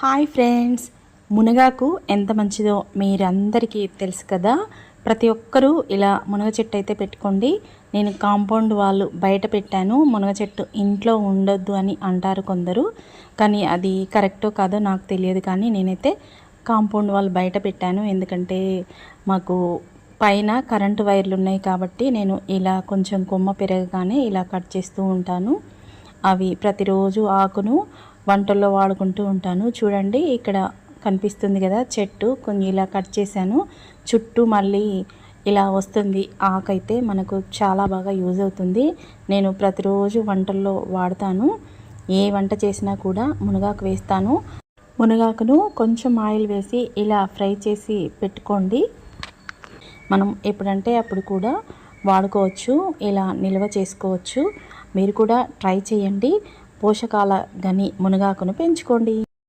Hi friends. మునగాకు ఎంత మంచిదో మీరందరికీ తెలుసు కదా. ప్రతి ఒక్కరూ ఇలా మునగ చెట్టు అయితే పెట్టుకోండి. నేను కాంపౌండ్ వాళ్ళు బయట పెట్టాను. మునగ చెట్టు ఇంట్లో ఉండొద్దు అని అంటారు కొందరు. కానీ అది కరెక్టో కాదో నాకు తెలియదు కానీ నేనైతే కాంపౌండ్ వాళ్ళు బయట పెట్టాను. ఎందుకంటే మాకు పైన కరెంటు వైర్లు ఉన్నాయి కాబట్టి నేను ఇలా కొంచెం కొమ్మ పెరగగానే ఇలా కట్ చేస్తూ ఉంటాను. అవి ప్రతిరోజు ఆకును వంటల్లో వాడుకుంటూ ఉంటాను. చూడండి ఇక్కడ కనిపిస్తుంది కదా చెట్టు. కొన్ని ఇలా కట్ చేశాను. చుట్టూ మళ్ళీ ఇలా వస్తుంది. ఆకైతే మనకు చాలా బాగా యూజ్ అవుతుంది. నేను ప్రతిరోజు వంటల్లో వాడతాను. ఏ వంట చేసినా కూడా మునగాకు వేస్తాను. మునగాకును కొంచెం ఆయిల్ వేసి ఇలా ఫ్రై చేసి పెట్టుకోండి. మనం ఎప్పుడంటే అప్పుడు కూడా వాడుకోవచ్చు. ఇలా నిల్వ చేసుకోవచ్చు. మీరు కూడా ట్రై చేయండి. పోషకాల గని మునగాకును పెంచుకోండి.